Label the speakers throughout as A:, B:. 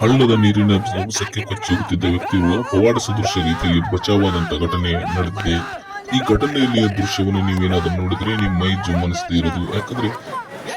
A: ಹಳ್ಳದ ನೀರಿನ ಸಂಸಕ್ಕೆ ಕಚ್ಚುತ್ತಿದ್ದ ವ್ಯಕ್ತಿಗಳು ಪವಾಡ ಸದೃಶ ರೀತಿಯಲ್ಲಿ ಬಚಾವಾದಂತ ಘಟನೆ ನಡೆದಿದೆ. ಈ ಘಟನೆಯಲ್ಲಿ ದೃಶ್ಯವನ್ನು ನೀವೇನಾದ್ರೂ ನೋಡಿದ್ರೆ ನಿಮ್ಮ ಮೈ ಜುಮ್ಮನಿಸದೇ ಇರೋದು ಯಾಕಂದ್ರೆ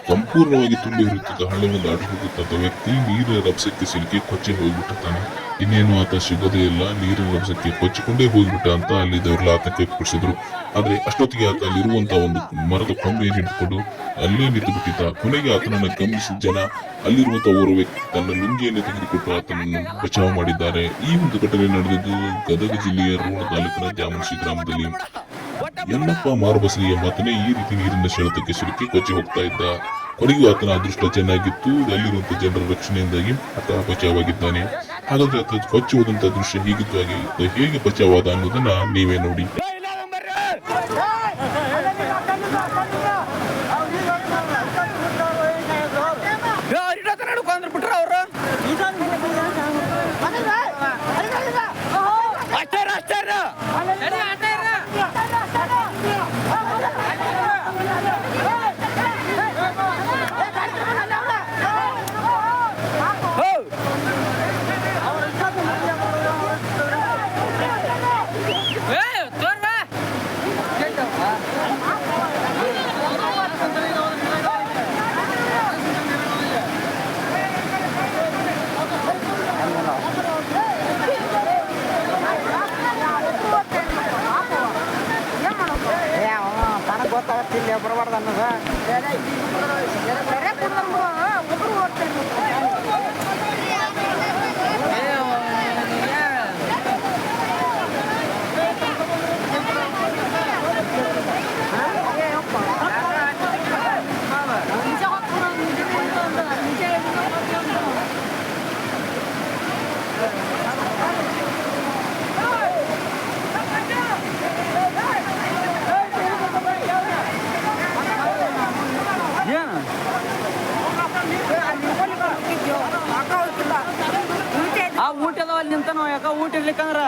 A: ಸಂಪೂರ್ಣವಾಗಿ ತುಂಬಿ ಹರಿಯುತ್ತಿದ್ದ ಹಳ್ಳವನ್ನು ದಾಟಿ ಹೋಗುತ್ತಿದ್ದ ವ್ಯಕ್ತಿ ನೀರಿನ ರಭಸಕ್ಕೆ ಸಿಲುಕಿ ಕೊಚ್ಚಿ ಹೋಗ್ಬಿಟ್ಟಿರ್ತಾನೆ ಇನ್ನೇನು ಆತ ಸಿಗೋದೇ ಇಲ್ಲ. ನೀರಿನ ರಭಸಕ್ಕೆ ಕೊಚ್ಚಿಕೊಂಡೇ ಹೋಗ್ಬಿಟ್ಟ ಅಂತ ಅಲ್ಲಿದ್ದವರೆಲ್ಲ ಆತಂಕಕ್ಕೆ ವ್ಯಕ್ತಪಡಿಸಿದ್ರು ಆದ್ರೆ ಅಷ್ಟೊತ್ತಿಗೆ ಆತ ಅಲ್ಲಿರುವಂತಹ ಒಂದು ಮರದ ಕೊಂಬೆ ಹಿಡಿದುಕೊಂಡು ಅಲ್ಲೇ ನಿಂತು ಬಿಟ್ಟಿದ್ದ ಕೊನೆಗೆ ಆತನನ್ನು ಗಮನಿಸಿದ ಜನ ಅಲ್ಲಿರುವಂತಹ ಓರ್ವ ವ್ಯಕ್ತಿ ತನ್ನ ಲುಂಗಿಯನ್ನು ತೆಗೆದುಕೊಟ್ಟು ಆತನನ್ನು ಬಚಾವ್ ಮಾಡಿದ್ದಾರೆ. ಈ ಒಂದು ಘಟನೆ ನಡೆದಿದ್ದು ಗದಗ ಜಿಲ್ಲೆಯ ರೋಣ ತಾಲೂಕಿನ ದ್ಯಾಮನಶಿ ಗ್ರಾಮದಲ್ಲಿ. ಯಲ್ಲಪ್ಪ ಮಾರುಬಸರಿ ಮಾತನೇ ಈ ರೀತಿ ನೀರಿನ ಸೆಳೆತಕ್ಕೆ ಸಿಲುಕಿ ಕೊಚ್ಚಿ ಹೋಗ್ತಾ ಇದ್ದ. ಕೊನೆಗೂ ಆತನ ಅದೃಷ್ಟ ಚೆನ್ನಾಗಿತ್ತು. ಅಲ್ಲಿರುವಂತಹ ಜನರ ರಕ್ಷಣೆಯಿಂದಾಗಿ ಆತ ಬಚಾವಾಗಿದ್ದಾನೆ ಹಾಗಾದ್ರೆ ಆತ ಕೊಚ್ಚಿ ಹೋದಂತಹ ದೃಶ್ಯ ಹೀಗಿದ್ದು ಹಾಗೆ ಹೇಗೆ ಬಚಾವಾದ ಅನ್ನೋದನ್ನ ನೀವೇ ನೋಡಿ.
B: ಗೊತ್ತಾಗತ್ತಿಲ್ಲ ಬರಬಾರ್ದು ಅನ್ನೋದು ಏನು ಅದಾವ ಅಲ್ಲಿ ಯಾಕ ಊಟ ಇರ್ಲಿಕ್ಕಂದ್ರ?